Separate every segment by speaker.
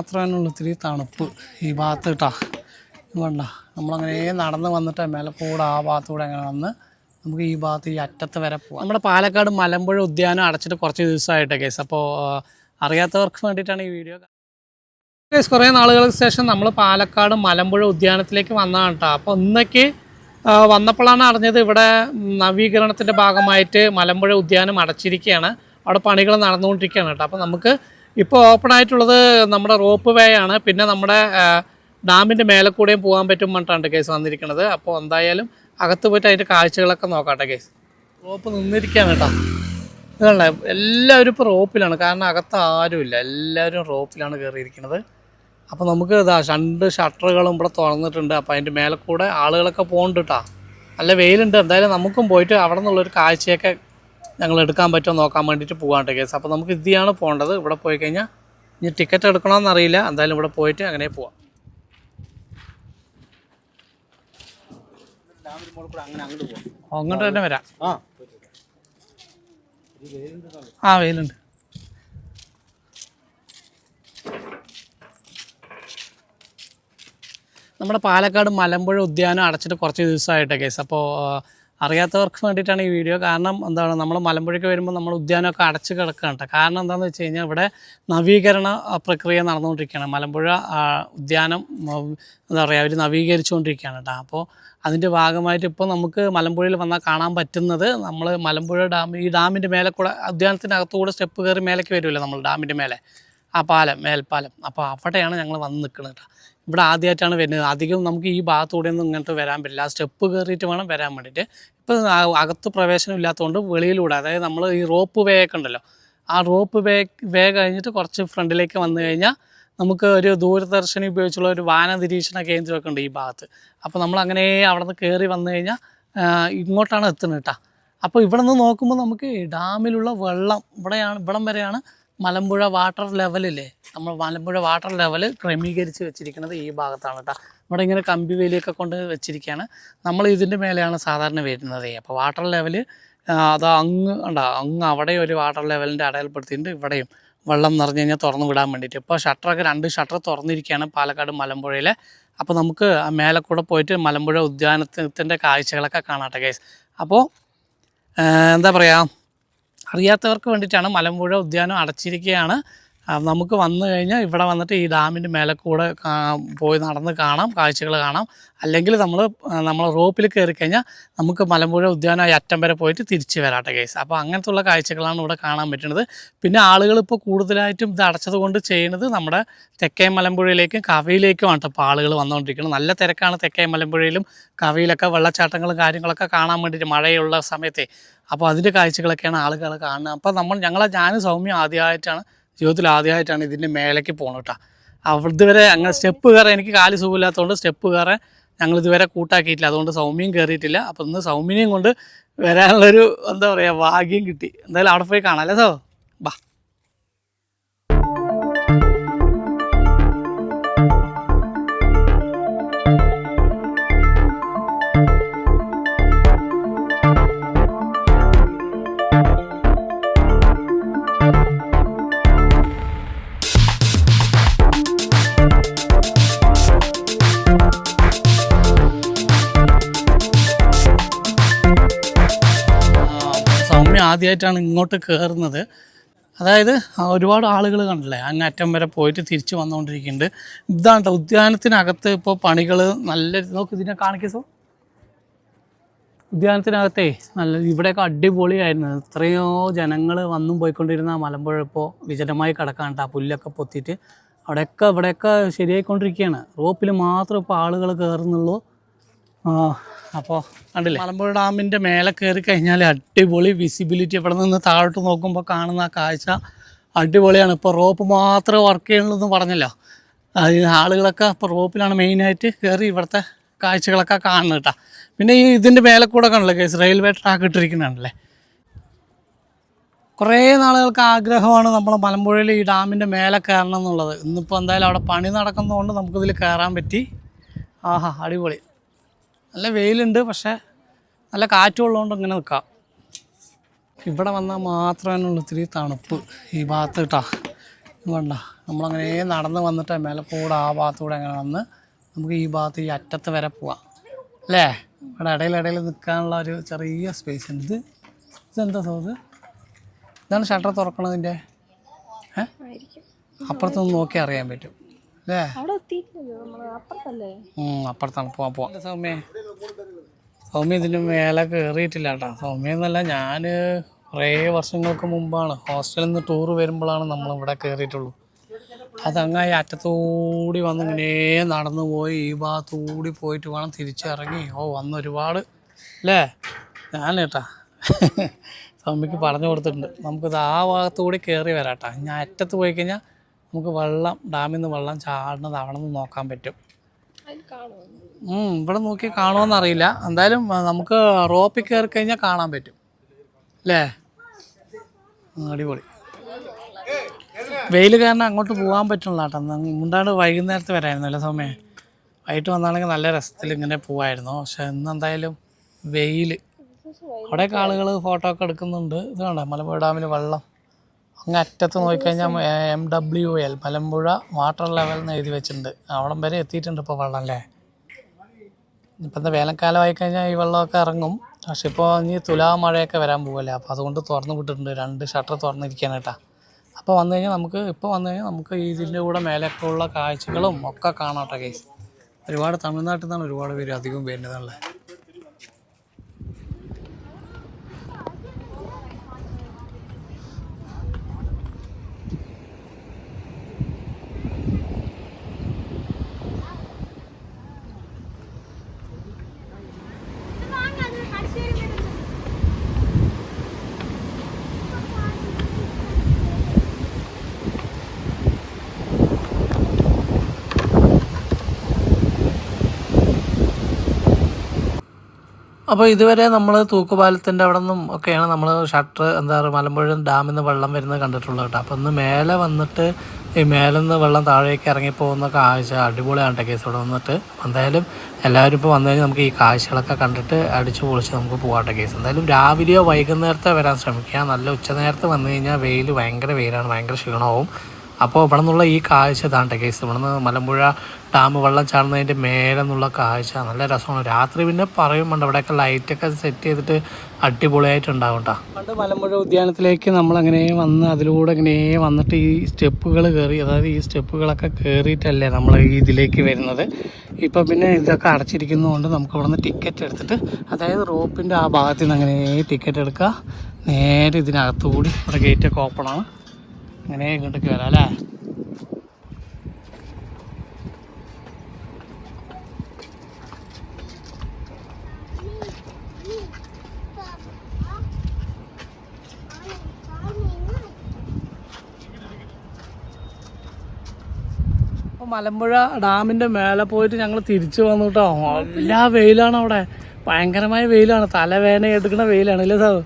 Speaker 1: മാത്രമേ ഒത്തിരി തണുപ്പ് ഈ ഭാഗത്ത് കേട്ടാ വേണ്ട നമ്മളങ്ങനെ നടന്ന് വന്നിട്ട് മേലെ കൂടെ ആ ഭാഗത്തൂടെ അങ്ങനെ വന്ന് നമുക്ക് ഈ ഭാഗത്ത് ഈ അറ്റത്ത് വരെ പോവാം. നമ്മുടെ പാലക്കാട് മലമ്പുഴ ഉദ്യാനം അടച്ചിട്ട് കുറച്ച് ദിവസമായിട്ട് കേസ് അപ്പോൾ അറിയാത്തവർക്ക് വേണ്ടിയിട്ടാണ് ഈ വീഡിയോ കേസ് കുറേ നാളുകൾക്ക് ശേഷം നമ്മൾ പാലക്കാട് മലമ്പുഴ ഉദ്യാനത്തിലേക്ക് വന്നതാണ് കേട്ടോ അപ്പോൾ ഇന്നേക്ക് വന്നപ്പോഴാണ് അറിഞ്ഞത് ഇവിടെ നവീകരണത്തിന്റെ ഭാഗമായിട്ട് മലമ്പുഴ ഉദ്യാനം അടച്ചിരിക്കുകയാണ് അവിടെ പണികൾ നടന്നുകൊണ്ടിരിക്കുകയാണ് കേട്ടോ അപ്പോൾ നമുക്ക് ഇപ്പോൾ ഓപ്പൺ ആയിട്ടുള്ളത് നമ്മുടെ റോപ്പ് വേ ആണ്. പിന്നെ നമ്മുടെ ഡാമിന്റെ മേലെ കൂടെയും പോകാൻ പറ്റും പറഞ്ഞിട്ടാണ് കേസ് വന്നിരിക്കുന്നത്. അപ്പോൾ എന്തായാലും അകത്ത് പോയിട്ട് അതിന്റെ കാഴ്ചകളൊക്കെ നോക്കാട്ടെ കേസ്. റോപ്പ് നിന്നിരിക്കുകയാണ് കേട്ടോ. ഇതല്ല എല്ലാവരും ഇപ്പോൾ റോപ്പിലാണ് കാരണം അകത്ത് ആരുമില്ല എല്ലാവരും റോപ്പിലാണ് കയറിയിരിക്കുന്നത് അപ്പോൾ നമുക്ക് ഇതാ രണ്ട് ഷട്ടറുകളും ഇവിടെ തുറന്നിട്ടുണ്ട്. അപ്പോൾ അതിന്റെ മേലെ കൂടെ ആളുകളൊക്കെ പോകുന്നുണ്ട് കേട്ടോ. നല്ല വെയിലുണ്ട്. എന്തായാലും നമുക്കും പോയിട്ട് അവിടെ നിന്നുള്ളൊരു കാഴ്ചയൊക്കെ ഞങ്ങൾ എടുക്കാൻ പറ്റുമോ നോക്കാൻ വേണ്ടിയിട്ട് പോകാണ്ട് കേസ്. അപ്പോൾ നമുക്ക് ഇതിയാണ് പോകേണ്ടത്. ഇവിടെ പോയി കഴിഞ്ഞാൽ ഇനി ടിക്കറ്റ് എടുക്കണമെന്ന് അറിയില്ല എന്തായാലും ഇവിടെ പോയിട്ട് അങ്ങനെ പോവാം. അങ്ങോട്ട് തന്നെ വരാം. ആ. വെയിലുണ്ട്. നമ്മുടെ പാലക്കാട് മലമ്പുഴ ഉദ്യാനം അടച്ചിട്ട് കുറച്ച് ദിവസമായിട്ട് കേസ്. അപ്പോൾ അറിയാത്തവർക്ക് വേണ്ടിയിട്ടാണ് ഈ വീഡിയോ. കാരണം എന്താണ് നമ്മൾ മലമ്പുഴയ്ക്ക് വരുമ്പോൾ നമ്മൾ ഉദ്യാനമൊക്കെ അടച്ച് കിടക്കുകയാണ്. കാരണം എന്താണെന്ന് വെച്ച് കഴിഞ്ഞാൽ ഇവിടെ നവീകരണ പ്രക്രിയ നടന്നുകൊണ്ടിരിക്കുകയാണ്. മലമ്പുഴ ഉദ്യാനം എന്താ പറയുക അവർ നവീകരിച്ചുകൊണ്ടിരിക്കുകയാണ് കേട്ടോ. അപ്പോൾ അതിന്റെ ഭാഗമായിട്ട് ഇപ്പോൾ നമുക്ക് മലമ്പുഴയിൽ വന്നാൽ കാണാൻ പറ്റുന്നത് നമ്മൾ മലമ്പുഴ ഡാം ഈ ഡാമിന്റെ മേലെ കൂടെ ഉദ്യാനത്തിനകത്തുകൂടെ സ്റ്റെപ്പ് കയറി മേലേക്ക് വരുമല്ലോ നമ്മൾ ഡാമിന്റെ മേലെ. ആ പാലം മേൽപ്പാലം. അപ്പോൾ അവിടെയാണ് ഞങ്ങൾ വന്ന് നിൽക്കുന്നത് കേട്ടോ. ഇവിടെ ആദ്യമായിട്ടാണ് വരുന്നത്. അധികം നമുക്ക് ഈ ഭാഗത്തൂടെ ഒന്നും ഇങ്ങോട്ട് വരാൻ പറ്റില്ല. സ്റ്റെപ്പ് കയറിയിട്ട് വേണം വരാൻ വേണ്ടിയിട്ട്. ഇപ്പം അകത്ത് പ്രവേശനം ഇല്ലാത്തതുകൊണ്ട് വെളിയിലൂടെ അതായത് നമ്മൾ ഈ റോപ്പ് വേ ഉണ്ടല്ലോ ആ റോപ്പ് വേ വേ കഴിഞ്ഞിട്ട് കുറച്ച് ഫ്രണ്ടിലേക്ക് വന്നു കഴിഞ്ഞാൽ നമുക്ക് ഒരു ദൂരദർശനി ഉപയോഗിച്ചുള്ള ഒരു വാന നിരീക്ഷണ കേന്ദ്രമൊക്കെ ഉണ്ട് ഈ ഭാഗത്ത്. അപ്പോൾ നമ്മൾ അങ്ങനെ അവിടെ നിന്ന് കയറി വന്നു കഴിഞ്ഞാൽ ഇങ്ങോട്ടാണ് എത്തുന്നത് കേട്ടോ. അപ്പോൾ ഇവിടെ നിന്ന് നോക്കുമ്പോൾ നമുക്ക് ഡാമിലുള്ള വെള്ളം ഇവിടെയാണ് ഇവിടം വരെയാണ് മലമ്പുഴ വാട്ടർ ലെവലില്ലേ? നമ്മൾ മലമ്പുഴ വാട്ടർ ലെവൽ ക്രമീകരിച്ച് വെച്ചിരിക്കുന്നത് ഈ ഭാഗത്താണ് കേട്ടോ ഇവിടെ ഇങ്ങനെ കമ്പി വേലിയൊക്കെ കൊണ്ട് വെച്ചിരിക്കുകയാണ് നമ്മൾ ഇതിന്റെ മേലെയാണ് സാധാരണ വരുന്നത്. അപ്പോൾ വാട്ടർ ലെവൽ അത് അങ്ങ് ഉണ്ടോ അങ്ങ് അവിടെ ഒരു വാട്ടർ ലെവലിന്റെ അടയാളപ്പെടുത്തിയിട്ടുണ്ട്. ഇവിടെയും വെള്ളം നിറഞ്ഞു കഴിഞ്ഞാൽ തുറന്നു വിടാൻ വേണ്ടിയിട്ട്. ഇപ്പോൾ ഷട്ടറൊക്കെ രണ്ട് ഷട്ടർ തുറന്നിരിക്കുകയാണ് പാലക്കാട് മലമ്പുഴയിലെ. അപ്പോൾ നമുക്ക് മേലെ കൂടെ പോയിട്ട് മലമ്പുഴ ഉദ്യാനത്തിന്റെ കാഴ്ചകളൊക്കെ കാണാട്ടെ ഗൈസ് അപ്പോൾ എന്താ പറയുക അറിയാത്തവർക്ക് വേണ്ടിയിട്ടാണ് മലമ്പുഴ ഉദ്യാനം അടച്ചിരിക്കുകയാണ്. നമുക്ക് വന്നു കഴിഞ്ഞാൽ ഇവിടെ വന്നിട്ട് ഈ ഡാമിന്റെ മേലെ കൂടെ പോയി നടന്ന് കാണാം കാഴ്ചകൾ കാണാം. അല്ലെങ്കിൽ നമ്മൾ നമ്മൾ റോപ്പിൽ കയറി കഴിഞ്ഞാൽ നമുക്ക് മലമ്പുഴ ഉദ്യാനം ഈ അറ്റം വരെ പോയിട്ട് തിരിച്ച് വരാട്ടെ കേസ് അപ്പോൾ അങ്ങനത്തെ ഉള്ള കാഴ്ചകളാണ് ഇവിടെ കാണാൻ പറ്റുന്നത്. പിന്നെ ആളുകൾ ഇപ്പോൾ കൂടുതലായിട്ടും ഇത് അടച്ചത് കൊണ്ട് ചെയ്യുന്നത് നമ്മുടെ തെക്കേ മലമ്പുഴയിലേക്കും കവയിലേക്കുമാണ് ഇപ്പോൾ ആളുകൾ വന്നുകൊണ്ടിരിക്കുന്നത് നല്ല തിരക്കാണ് തെക്കേ മലമ്പുഴയിലും. കവയിലൊക്കെ വെള്ളച്ചാട്ടങ്ങളും കാര്യങ്ങളൊക്കെ കാണാൻ വേണ്ടിയിട്ട് മഴയുള്ള സമയത്തെ. അപ്പോൾ അതിന്റെ കാഴ്ചകളൊക്കെയാണ് ആളുകൾ കാണുന്നത്. അപ്പോൾ നമ്മൾ ഞങ്ങളെ ഞാനും സൗമ്യം ആദ്യമായിട്ടാണ് ജീവിതത്തിൽ ആദ്യമായിട്ടാണ് ഇതിന്റെ മേലേക്ക് പോകണം കേട്ടോ അവിടെ ഇതുവരെ അങ്ങനെ സ്റ്റെപ്പ് കയറാൻ എനിക്ക് കാൽ സുഖമില്ലാത്തതുകൊണ്ട് സ്റ്റെപ്പ് കയറാൻ ഞങ്ങൾ ഇതുവരെ കൂട്ടാക്കിയിട്ടില്ല. അതുകൊണ്ട് സൗമ്യം കയറിയിട്ടില്ല. അപ്പോൾ ഇന്ന് സൗമ്യനെയും കൊണ്ട് വരാനുള്ളൊരു എന്താ പറയുക ഭാഗ്യം കിട്ടി. എന്തായാലും അവിടെ പോയി കാണാം അല്ലേ സോ? ആദ്യമായിട്ടാണ് ഇങ്ങോട്ട് കയറുന്നത് അതായത് ഒരുപാട് ആളുകൾ കണ്ടില്ലേ അങ്ങ് അറ്റം വരെ പോയിട്ട് തിരിച്ചു വന്നുകൊണ്ടിരിക്കുന്നുണ്ട് ഇതാണ് ട്ടോ ഉദ്യാനത്തിനകത്ത് ഇപ്പോൾ പണികൾ നല്ല നോക്ക് ഇതിനെ കാണിക്കസോ ഉദ്യാനത്തിനകത്തേ നല്ല ഇവിടെയൊക്കെ അടിപൊളിയായിരുന്നു. എത്രയോ ജനങ്ങൾ വന്നും പോയിക്കൊണ്ടിരുന്ന മലമ്പുഴ ഇപ്പോൾ വിജനമായി കിടക്കാണ്ട് ആ പുല്ലൊക്കെ പൊത്തിയിട്ട് അവിടെയൊക്കെ ഇവിടെയൊക്കെ ശരിയായിക്കൊണ്ടിരിക്കുകയാണ്. റോപ്പിൽ മാത്രം ഇപ്പോൾ ആളുകൾ കയറുന്നുള്ളൂ അപ്പോൾ കണ്ടില്ലേ? മലമ്പുഴ ഡാമിന്റെ മേലെ കയറി കഴിഞ്ഞാൽ അടിപൊളി വിസിബിലിറ്റി ഇവിടെ നിന്ന് താഴോട്ട് നോക്കുമ്പോൾ കാണുന്ന ആ കാഴ്ച അടിപൊളിയാണ്. ഇപ്പോൾ റോപ്പ് മാത്രം വർക്ക് ചെയ്യണമെന്ന് പറഞ്ഞല്ലോ. അതിന് ആളുകളൊക്കെ ഇപ്പോൾ റോപ്പിലാണ് മെയിനായിട്ട് കയറി ഇവിടുത്തെ കാഴ്ചകളൊക്കെ കാണുന്നത് കേട്ടോ. പിന്നെ ഈ ഇതിന്റെ മേലെ കൂടെ കാണല്ലേ കേസ് റെയിൽവേ ട്രാക്ക് ഇട്ടിരിക്കുന്നുണ്ടല്ലേ കുറേ നാളുകൾക്ക് ആഗ്രഹമാണ് നമ്മൾ മലമ്പുഴയിൽ ഈ ഡാമിന്റെ മേലെ കയറണം എന്നുള്ളത്. ഇന്നിപ്പോൾ എന്തായാലും അവിടെ പണി നടക്കുന്നതുകൊണ്ട് നമുക്കിതിൽ കയറാൻ പറ്റി. ആഹാ അടിപൊളി. നല്ല വെയിലുണ്ട് പക്ഷേ നല്ല കാറ്റുള്ളതുകൊണ്ട് ഇങ്ങനെ നിൽക്കാം. ഇവിടെ വന്നാൽ മാത്രമേ ഉള്ളൂ ഇത്തിരി തണുപ്പ് ഈ ഭാഗത്ത് കേട്ടോ വേണ്ട നമ്മളങ്ങനെ നടന്ന് വന്നിട്ട് മേലെ കൂടെ ആ ഭാഗത്തൂടെ അങ്ങനെ വന്ന് നമുക്ക് ഈ ഭാഗത്ത് ഈ അറ്റത്ത് വരെ പോവാം. അല്ലേ? ഇവിടെ ഇടയിൽ നിൽക്കാനുള്ള ഒരു ചെറിയ സ്പേസ് ഉണ്ട്. ഇത് ഇതെന്താ തോത് ഇതാണ് ഷട്ടർ തുറക്കണതിന്റെ ഏ? അപ്പുറത്തൊന്ന് നോക്കി അറിയാൻ പറ്റും. അപ്പുറത്താണ്. പോവാ പോവാം. സൗമ്യ. സൗമ്യ ഇതിന് മേലെ കയറിയിട്ടില്ല കേട്ടോ സൗമ്യ എന്നല്ല ഞാൻ കുറേ വർഷങ്ങൾക്ക് മുമ്പാണ് ഹോസ്റ്റലിൽ നിന്ന് ടൂർ വരുമ്പോഴാണ് നമ്മൾ ഇവിടെ കയറിയിട്ടുള്ളൂ അതങ്ങായി അറ്റത്തൂടി വന്ന് ഇങ്ങനെ നടന്നു പോയി ഈ ഭാഗത്തൂടി പോയിട്ട് വേണം തിരിച്ചിറങ്ങി. ഓ വന്ന് ഒരുപാട് അല്ലേ ഞാൻ കേട്ടാ സൗമ്യക്ക് പറഞ്ഞു കൊടുത്തിട്ടുണ്ട്. നമുക്കിത് ആ ഭാഗത്തുകൂടി കയറി വരാട്ടാ. ഞാൻ അറ്റത്ത് പോയി കഴിഞ്ഞാൽ നമുക്ക് വെള്ളം ഡാമിൽ നിന്ന് വെള്ളം ചാടുന്നത് അവിടെ നിന്ന് നോക്കാൻ പറ്റും ഇവിടെ നോക്കി കാണുമെന്നറിയില്ല എന്തായാലും നമുക്ക് റോപ്പിൽ കയറി കഴിഞ്ഞാൽ കാണാൻ പറ്റും. അല്ലേ? അടിപൊളി. വെയിൽ കാരണം അങ്ങോട്ട് പോകാൻ പറ്റുള്ള കേട്ടോ. മുണ്ടാണ്ട് വൈകുന്നേരത്ത് വരായിരുന്നു അല്ലേ സമയം? വൈകിട്ട് വന്നാണെങ്കിൽ നല്ല രസത്തിൽ ഇങ്ങനെ പോവായിരുന്നു. പക്ഷെ ഇന്ന് എന്തായാലും വെയിൽ അവിടെയൊക്കെ ആളുകൾ ഫോട്ടോ ഒക്കെ എടുക്കുന്നുണ്ട്. ഇത് കണ്ടോ? മലമ്പുഴ ഡാമിൽ വെള്ളം. അങ്ങ് അറ്റത്ത് നോക്കിക്കഴിഞ്ഞാൽ M W L Malampuzha water level എന്ന് എഴുതി വെച്ചിട്ടുണ്ട്. അവിടം വരെ എത്തിയിട്ടുണ്ട് ഇപ്പോൾ വെള്ളം അല്ലേ? ഇപ്പം എന്താ വേനൽക്കാലമായി കഴിഞ്ഞാൽ ഈ വെള്ളമൊക്കെ ഇറങ്ങും. പക്ഷെ ഇപ്പോൾ ഇനി തുലാ മഴയൊക്കെ വരാൻ പോകല്ലേ അപ്പോൾ അതുകൊണ്ട് തുറന്നു വിട്ടിട്ടുണ്ട്. രണ്ട് ഷട്ടർ തുറന്നിരിക്കാൻ കേട്ടാ. അപ്പോൾ വന്നു കഴിഞ്ഞാൽ നമുക്ക് ഇപ്പോൾ വന്നു കഴിഞ്ഞാൽ നമുക്ക് ഇതിന്റെ കൂടെ മേലൊക്കെ ഉള്ള കാഴ്ചകളും ഒക്കെ കാണാം കേട്ടോ കേസ് ഒരുപാട് തമിഴ്നാട്ടിൽ നിന്നാണ് ഒരുപാട് പേര് അധികം വരുന്നതല്ലേ? അപ്പോൾ ഇതുവരെ നമ്മൾ തൂക്കുപാലത്തിന്റെ അവിടെ നിന്നും ഒക്കെയാണ് നമ്മൾ ഷട്ടർ എന്താ പറയുക മലമ്പുഴ ഡാമിൽ നിന്ന് വെള്ളം വരുന്നത് കണ്ടിട്ടുള്ളത് കേട്ടോ. അപ്പോൾ ഒന്ന് മേലെ വന്നിട്ട് ഈ മേലെ നിന്ന് വെള്ളം താഴേക്ക് ഇറങ്ങിപ്പോകുന്ന കാഴ്ച അടിപൊളിയാണ് കേട്ടോ കേസ് ഇവിടെ വന്നിട്ട്. എന്തായാലും എല്ലാവരും ഇപ്പോൾ വന്നു കഴിഞ്ഞാൽ നമുക്ക് ഈ കാഴ്ചകളൊക്കെ കണ്ടിട്ട് അടിച്ചു പൊളിച്ച് നമുക്ക് പോകാട്ടെ കേസ്. എന്തായാലും രാവിലെയോ വൈകുന്നേരത്തെ വരാൻ ശ്രമിക്കുക നല്ല ഉച്ച നേരത്തെ വന്നു കഴിഞ്ഞാൽ വെയിൽ ഭയങ്കര വെയിലാണ് ഭയങ്കര ക്ഷീണവും. അപ്പോൾ ഇവിടെ നിന്നുള്ള ഈ കാഴ്ച ഇതാണ് കേസ് ഇവിടെ നിന്ന് മലമ്പുഴ ഡാം വെള്ളം ചാടുന്നതിന്റെ മേലെ നിന്നുള്ള കാഴ്ച. നല്ല രസമാണ്. രാത്രി പിന്നെ പറയുമുണ്ട് അവിടെയൊക്കെ ലൈറ്റൊക്കെ സെറ്റ് ചെയ്തിട്ട് അടിപൊളിയായിട്ടുണ്ടാവും കേട്ടോ പണ്ട് മലമ്പുഴ ഉദ്യാനത്തിലേക്ക് നമ്മൾ അങ്ങനെ വന്ന് അതിലൂടെ ഇങ്ങനെ വന്നിട്ട് ഈ സ്റ്റെപ്പുകൾ കയറി അതായത് ഈ സ്റ്റെപ്പുകളൊക്കെ കയറിയിട്ടല്ലേ നമ്മൾ ഇതിലേക്ക് വരുന്നത്. ഇപ്പം പിന്നെ ഇതൊക്കെ അടച്ചിരിക്കുന്നതുകൊണ്ട് നമുക്ക് ഇവിടെ നിന്ന് ടിക്കറ്റ് എടുത്തിട്ട് അതായത് റോപ്പിന്റെ ആ ഭാഗത്ത് നിന്ന് അങ്ങനെ ടിക്കറ്റ് എടുക്കുക. നേരെ ഇതിനകത്തുകൂടി ഇവിടെ ഗേറ്റൊക്കെ ഓപ്പണാണ് അങ്ങനെ ഇങ്ങോട്ട് വരാം അല്ലേ മലമ്പുഴ ഡാമിന്റെ മേലെ പോയിട്ട് ഞങ്ങൾ തിരിച്ചു വന്നു കേട്ടോ എല്ലാ വെയിലാണ് അവിടെ. ഭയങ്കരമായ വെയിലാണ്. തലവേന എടുക്കുന്ന വെയിലാണ് അല്ലേ സാർ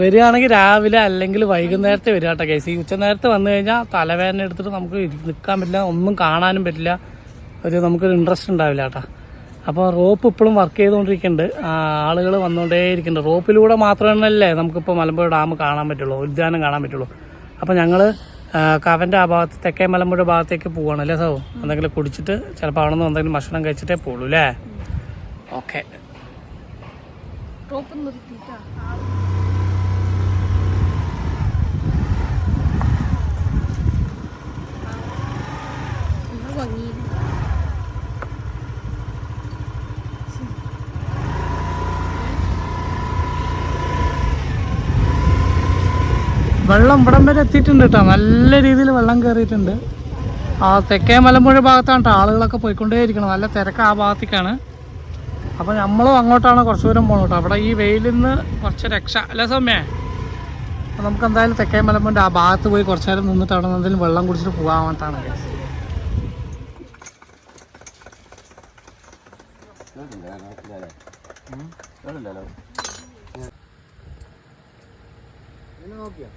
Speaker 1: വരികയാണെങ്കിൽ രാവിലെ അല്ലെങ്കിൽ വൈകുന്നേരത്തെ വരിക കേട്ടോ കേസ് ഈ ഉച്ചനേരത്ത് വന്നു കഴിഞ്ഞാൽ തലവേദന എടുത്തിട്ട് നമുക്ക് നിൽക്കാൻ പറ്റില്ല ഒന്നും കാണാനും പറ്റില്ല. ഒരു നമുക്കൊരു ഇൻട്രസ്റ്റ് ഉണ്ടാവില്ല കേട്ടോ. അപ്പോൾ റോപ്പ് ഇപ്പോഴും വർക്ക് ചെയ്തുകൊണ്ടിരിക്കുന്നുണ്ട്. ആളുകൾ വന്നുകൊണ്ടേയിരിക്കുന്നുണ്ട്. റോപ്പിലൂടെ മാത്രമല്ലേ നമുക്കിപ്പോൾ മലമ്പുഴ ഡാം കാണാൻ പറ്റുള്ളൂ ഉദ്യാനം കാണാൻ പറ്റുള്ളൂ. അപ്പോൾ ഞങ്ങൾ കവന്റെ ആ ഭാഗത്ത് തെക്കേ മലമ്പുഴ ഭാഗത്തേക്ക് പോവാണ് അല്ലേ സോ എന്തെങ്കിലും കുടിച്ചിട്ട് ചിലപ്പോൾ അവിടെ നിന്ന് എന്തെങ്കിലും ഭക്ഷണം കഴിച്ചിട്ടേ പോകുള്ളൂ അല്ലേ? ഓക്കെ
Speaker 2: റോപ്പ് നിർത്തിയിട്ടാ. ഭംഗി
Speaker 1: വെള്ളം ഇവിടം വരെ എത്തിയിട്ടുണ്ട് കേട്ടോ. നല്ല രീതിയിൽ വെള്ളം കയറിയിട്ടുണ്ട്. ആ തെക്കേ മലമ്പുഴ ഭാഗത്താണ് കേട്ടോ ആളുകളൊക്കെ പോയിക്കൊണ്ടേയിരിക്കണം നല്ല തിരക്ക് ആ ഭാഗത്തേക്കാണ്. അപ്പോൾ നമ്മളും അങ്ങോട്ടാണ് കുറച്ച് ദൂരം പോകണം കേട്ടോ. അവിടെ ഈ വെയിലിൽ നിന്ന് കുറച്ച് രക്ഷ. അല്ലേ സൗമ്യേ? നമുക്ക് എന്തായാലും തെക്കേ മലമ്പുഴ ആ ഭാഗത്ത് പോയി കുറച്ച് നേരം നിന്നിട്ട് അവിടെ നിന്ന് എന്തെങ്കിലും വെള്ളം കുടിച്ചിട്ട് പോകാമെന്നാണ്
Speaker 3: നോക്കിയാ